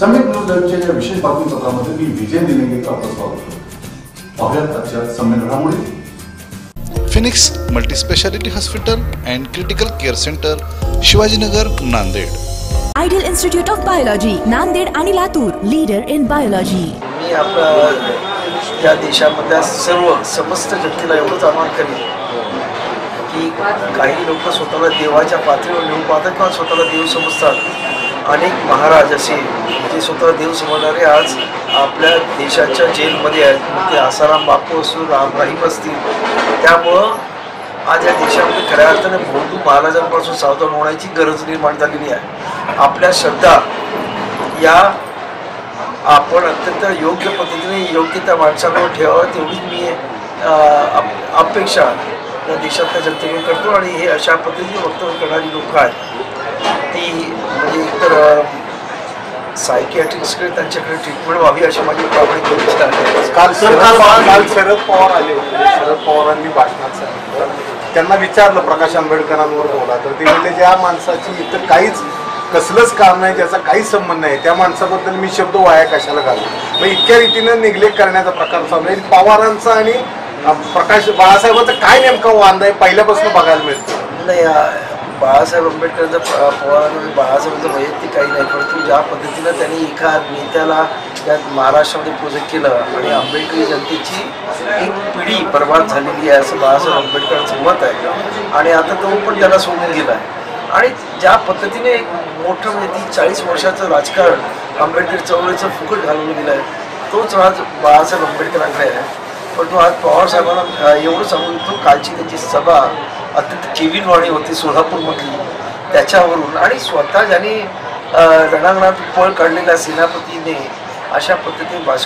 समेत न्यूज लाईव्हच्या या विशेष बातमीपत्रामध्ये मी विजय निलंगेकर आपलं स्वागत करतो पाहुयात आजच्या समेत घडामोडी Phoenix multispeciality hospital and critical care centre Shivajinagar Nanded ideal institute of biology Nanded आणि लातूर लीडर इन बायोलॉजी मी आपल्या या देशामधल्या सर्व समस्त जनतेला एवढंच आवाहन करेन की काही लोक स्वतःला देवाच्या पातळीवर नेऊन पाहतात किंवा स्वतःला देव समजतात. अनेक महाराज असे जे स्वतः देव समजणारे आज आपल्या देशाच्या जेलमध्ये आहेत. मग ते आसाराम बापू असू राम राहीम असतील. त्यामुळं आज या देशामध्ये खऱ्या अर्थाने बौद्ध महाराजांपासून सावधान होण्याची गरज निर्माण झालेली आहे. आपल्या श्रद्धा या आपण अत्यंत योग्य पद्धतीने योग्य त्या माणसांवर ठेवावं तेवढीच मी अपेक्षा या देशातल्या जनतेकडे करतो आणि हे अशा पद्धतीने वक्तव्य करणारी लोक आहेत. ती म्हणजे एकतर सायकियाट्रिस्टकडे त्यांच्याकडे ट्रीटमेंट व्हावी अशी माझी प्रामाणिक आहे. काल शरद पवार काल शरद पवार आले होते. शरद पवारांनी भाषणात सांगितलं. त्यांना विचारलं प्रकाश आंबेडकरांवर बोला. तर ते म्हणले ज्या माणसाची इथं काहीच कसलंच काम नाही त्याचा काहीच संबंध नाही. त्या माणसाबद्दल मी शब्द वाया कशाला घालू? मग इतक्या रीतीनं निग्लेक्ट करण्याचा प्रकार चालू आहे. पवारांचा आणि प्रकाश बाळासाहेबांचा काय नेमका वांदा आहे पहिल्यापासून बघायला मिळतं? नाही बाळासाहेब आंबेडकरांचं प- म्हणजे बाळासाहेबांचं वैयक्तिक काही नाही परंतु ज्या पद्धतीनं त्यांनी एका नेत्याला त्यात महाराष्ट्रामध्ये प्रोजेक्ट केलं आणि आंबेडकरी जनतेची एक पिढी बर्बाद झालेली आहे असं बाळासाहेब आंबेडकरांचं मत आहे. आणि आता तो पण त्याला सोडून गेला आहे. आणि ज्या पद्धतीने एक मोठं म्हणजे ती चाळीस वर्षाचं राजकारण आंबेडकर चळवळीचं फुकट घालवलं गेलं आहे तोच राज बाळासाहेब आंबेडकरांकडे आहे. परंतु आज पवारसाहेबांना एवढं सांगून तो कालची त्यांची सभा अत्यंत केविनवाणी होती सोलापूरमधली. त्याच्यावरून आणि स्वतः ज्यांनी रणांगणात पळ काढलेल्या सेनापतीने अशा पद्धतीने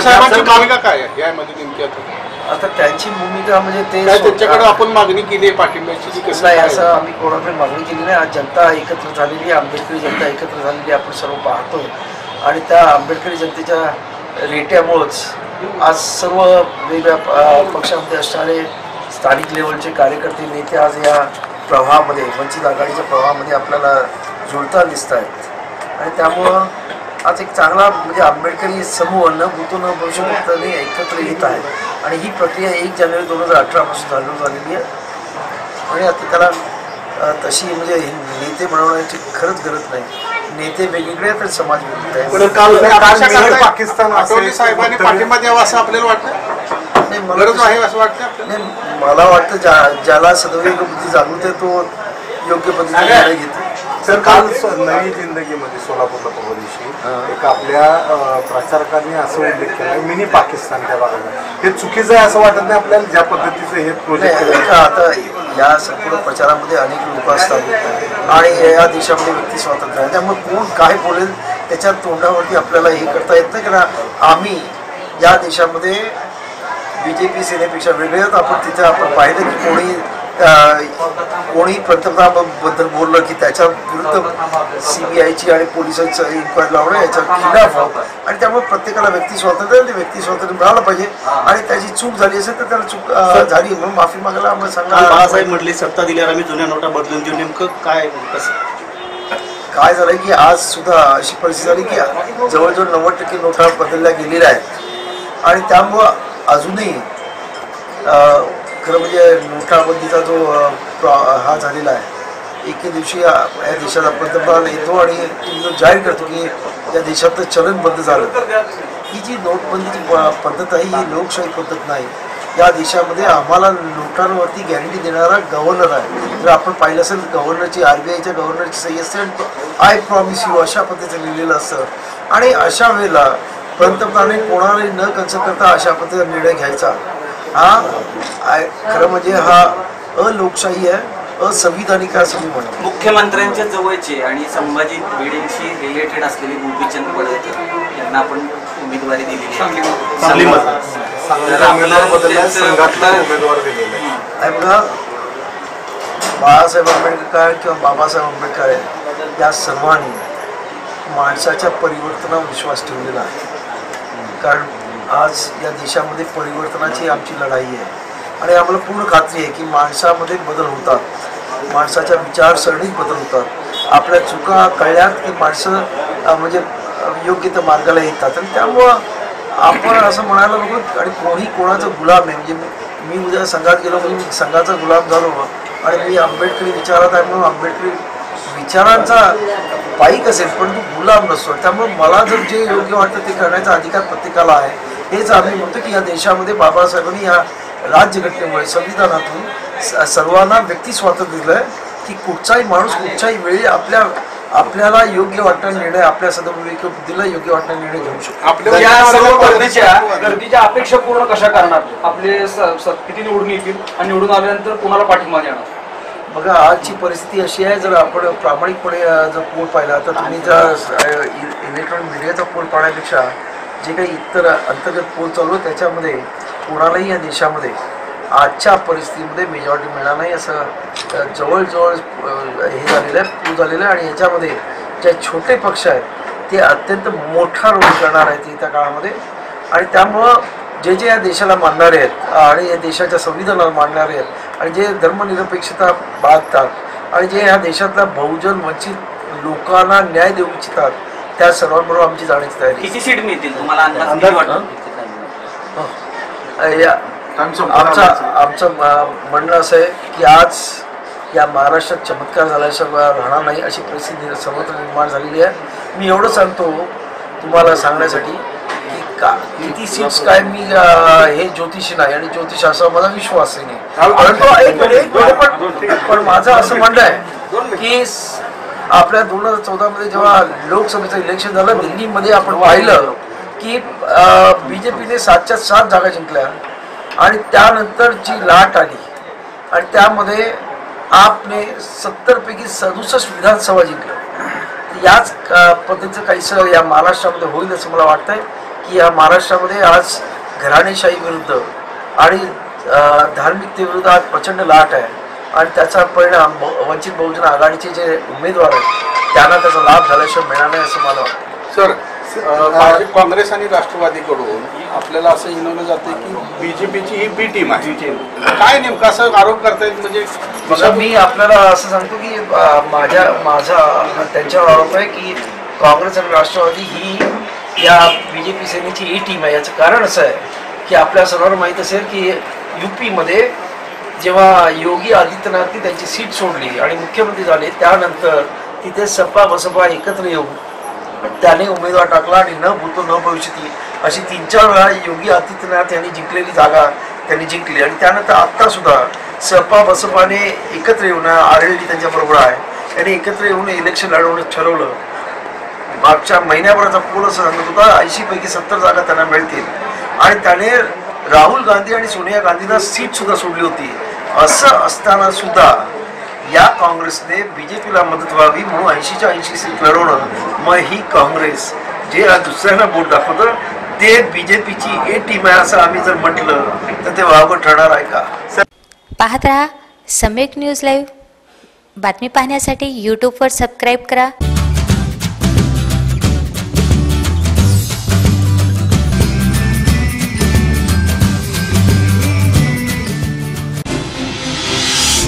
साहेबांची भूमिका काय आहे? यामध्ये नेमकी आता? त्यांची भूमिका म्हणजे ते त्यांच्याकडे आपण मागणी केली आहे पाठिंब्याची जी कसं नाही असं आम्ही कोणाकडे मागणी केली नाही. आज जनता एकत्र झालेली आंबेडकरी जनता एकत्र झालेली आपण सर्व पाहतोय आणि त्या आंबेडकरी जनतेच्या रेट्यामुळंच आज सर्व वेगवेगळ्या पक्षामध्ये असणारे स्थानिक लेवलचे कार्यकर्ते नेते आज या प्रवाहामध्ये वंचित आघाडीच्या प्रवाहामध्ये आपल्याला जुळता दिसत आहेत आणि त्यामुळं आज एक चांगला म्हणजे आंबेडकरी समूह न भूतो न भविष्यभूताने एकत्र येत आहे. आणि ही प्रक्रिया एक जानेवारी दोन हजार अठरापासून चालू झालेली आहे. आणि आता त्याला तशी म्हणजे नेते बनवण्याची खरंच गरज नाही. नेते वेगवेगळे आणि समाज वेगवेगळे पाकिस्तान पाठिंबा द्यावा असं आपल्याला वाटतं नाही, मला गरज तशी- आहे असं वाटतं नाही मला वाटतं ज्या ज्याला सदैव बुद्धी जागृत आहे तो योग्य पद्धतीने निर्णय घेते. सर काल नवी जिंदगीमध्ये सोलापूरला परवा दिवशी एक आपल्या प्रचारकांनी असं उल्लेख केला मिनी पाकिस्तान त्या भागात हे चुकीचं आहे असं वाटत नाही आपल्याला ज्या पद्धतीचं हे प्रोजेक्ट आता या संपूर्ण प्रचारामध्ये अनेक लोक असतात. आणि या देशामध्ये व्यक्ती स्वातंत्र्य आहे. त्यामुळे कोण काय बोलेल त्याच्या तोंडावरती आपल्याला हे करता येत नाही. कारण आम्ही या देशामध्ये बी जे पी सेनेपेक्षा वेगळे आहोत आपण तिथे आपण पाहिलं की कोणी कोणी पंतप्रधानाबद्दल बोललं की त्याच्या विरुद्ध सी बी आयची आणि पोलिसांचं इन्क्वायरी लावणं याच्या खिलाफ आणि त्यामुळे प्रत्येकाला व्यक्ती स्वातंत्र्य ते व्यक्ती स्वातंत्र्य मिळालं पाहिजे. आणि त्याची चूक झाली असेल तर त्याला चूक झाली. म्हणून माफी मागायला आम्हाला सांगा. बाळासाहेब म्हटले सत्ता दिल्यावर आम्ही जुन्या नोटा बदलून देऊ. नेमकं काय कसं? काय झालं की आज सुद्धा अशी परिस्थिती झाली की जवळजवळ नव्वद टक्के नोटा बदलल्या गेलेल्या आहेत. आणि त्यामुळं अजूनही खरं म्हणजे नोटाबंदीचा जो प्रॉ हा झालेला आहे एके दिवशी या देशाचा पंतप्रधान येतो आणि जो जाहीर करतो की या देशातलं चलन बंद झालं. ही जी नोटबंदीची प- पद्धत आहे ही लोकशाही पद्धत नाही. या देशामध्ये आम्हाला नोटांवरती गॅरंटी देणारा गव्हर्नर आहे. जर आपण पाहिलं असेल गव्हर्नरची आर बी आयच्या गव्हर्नरची सही असते आय प्रॉमिस यू अशा पद्धतीचं लिहिलेलं असतं. आणि अशा वेळेला पंतप्रधानाने कोणालाही न कन्सल्ट करता अशा पद्धतीचा निर्णय घ्यायचा. हा खरं म्हणजे हा अलोकशाही आहे असंविधानिक आहे असं मी म्हणतो मुख्यमंत्र्यांच्या जवळचे आणि संभाजी भिडेंशी रिलेटेड असलेले गोपीचंद पडळकर यांना आपण उमेदवारी दिलेली बघा बाळासाहेब आंबेडकर किंवा बाबासाहेब आंबेडकर या सर्वांनी माणसाच्या परिवर्तनावर विश्वास ठेवलेला आहे. कारण आज या देशामध्ये परिवर्तनाची आमची लढाई आहे. आणि आम्हाला पूर्ण खात्री आहे की माणसामध्ये बदल होतात. माणसाच्या विचारसरणीत बदल होतात. आपल्या चुका कळल्यात की माणसं म्हणजे योग्य त्या मार्गाला येतात. आणि त्यामुळं आपण असं म्हणायला नको आणि कोणी कोणाचं गुलाम आहे. म्हणजे मी- मी उद्या संघात गेलो म्हणजे मी संघाचा गुलाम झालो. आणि मी आंबेडकरी विचारात आहे म्हणून आंबेडकरी विचारांचा पाईक असेल पण तो गुलाम नसतो. त्यामुळे मला जर जे योग्य वाटतं ते करण्याचा अधिकार प्रत्येकाला आहे. हेच आम्ही म्हणतो की या देशामध्ये बाबासाहेबांनी या राज्यघटनेमुळे संविधानातून सर्वांना व्यक्ती स्वातंत्र्य दिलं आहे की कुठचाही माणूस कुठच्याही वेळी आपल्या आपल्याला योग्य वाटणारा निर्णय आपल्या सदविवेक बुद्धीला योग्य वाटणारा निर्णय घेऊ शकतो. आपल्या गर्दीच्या गर्दीच्या अपेक्षा पूर्ण कशा करणार? आपले किती निवडून येतील आणि निवडून आल्यानंतर कोणाला पाठिंबा देणार? बघा आजची परिस्थिती अशी आहे जर आपण प्रामाणिकपणे जर पोल पाहिला तर तुम्ही जर इलेक्ट्रॉनिक मीडियाचा पोल पाहण्यापेक्षा जे काही इतर अंतर्गत पोल चालू त्याच्यामध्ये कोणालाही या देशामध्ये आजच्या परिस्थितीमध्ये मेजॉरिटी मिळणार नाही असं जवळजवळ हे झालेलं आहे पूल झालेलं आहे आणि याच्यामध्ये जे छोटे पक्ष आहेत ते अत्यंत मोठा रोल करणार आहेत येत्या काळामध्ये. आणि त्यामुळं जे जे या देशाला मानणारे आहेत आणि या देशाच्या संविधानाला मानणारे आहेत आणि जे धर्मनिरपेक्षता बाळगतात आणि जे या देशातल्या बहुजन वंचित लोकांना न्याय देऊ इच्छितात त्या सर्वांबरोबर आमची जाण्याची तयारी. किती सीट मिळतील तुम्हाला आमचं आमचा. म्हणणं असं आहे की आज या महाराष्ट्रात चमत्कार झाल्याशिवाय राहणार नाही अशी परिस्थिती सर्वत्र निर्माण झालेली आहे मी एवढं सांगतो तुम्हाला सांगण्यासाठी सीट्स काय मी हे ज्योतिषी नाही आणि ज्योतिष असा माझा विश्वासही नाही. परंतु एक मिनिट, एक मिनिट, पण माझं असं म्हणणं आहे की आपल्या दोन हजार चौदामध्ये जेव्हा लोकसभेचं इलेक्शन झालं दिल्लीमध्ये आपण पाहिलं की बी जे पीने सातच्या सात जागा जिंकल्या आणि त्यानंतर जी लाट आली आणि त्यामध्ये आपने सत्तरपैकी सदुसष्ट विधानसभा जिंकल्या. याच पद्धतीचं काहीसं या महाराष्ट्रामध्ये होईल असं मला वाटतंय. की या महाराष्ट्रामध्ये आज घराणेशाही विरुद्ध आणि धार्मिकतेविरुद्ध आज प्रचंड लाट आहे. आणि त्याचा परिणाम ब- वंचित बहुजन आघाडीचे जे उमेदवार आहेत त्यांना त्याचा लाभ झाल्याशिवाय मिळणार नाही असं मला वाटतं. सर भाजप काँग्रेस आणि राष्ट्रवादीकडून आपल्याला असं हिनवलं जाते की बीजेपीची ही बी टीम आहे. काय नेमकं असं आरोप करतायत? म्हणजे बघा मी आपल्याला असं सांगतो की माझ्या माझा त्यांच्यावर आरोप आहे की काँग्रेस आणि राष्ट्रवादी ही या बी जे पी सेनेची e ही टीम आहे. याचं कारण असं आहे की आपल्या सर्वांना माहीत असेल की यू पीमध्ये जेव्हा योगी आदित्यनाथनी त्यांची सीट सोडली आणि मुख्यमंत्री झाले त्यानंतर तिथे सपा बसपा एकत्र येऊन त्याने उमेदवार टाकला आणि न भूतो न भविष्यती अशी तीन चार वेळा योगी आदित्यनाथ यांनी जिंकलेली जागा त्यांनी जिंकली. आणि त्यानंतर आत्तासुद्धा सपा बसपाने एकत्र येऊन आर एल डी त्यांच्याबरोबर आहे. त्यांनी एकत्र येऊन इलेक्शन लढवणं ठरवलं. मागच्या महिन्याभराचा पूल असं सांगत होता ऐंशी पैकी सत्तर जागा त्यांना मिळतील. आणि त्याने राहुल गांधी आणि सोनिया गांधींना सीट सुद्धा सोडली होती. असं असताना सुद्धा या काँग्रेसने बीजेपीला मदत व्हावी म्हणून ऐंशीच्या ऐंशी सीट लढवणं मग ही काँग्रेस जे दुसऱ्यांना बोट दाखवतं ते बीजेपीची ए टीम आहे असं आम्ही जर म्हटलं तर ते वावगं ठरणार आहे का? पाहत राहा सम्यक न्यूज लाईव्ह. बातमी पाहण्यासाठी यूट्यूबवर सबस्क्राईब करा.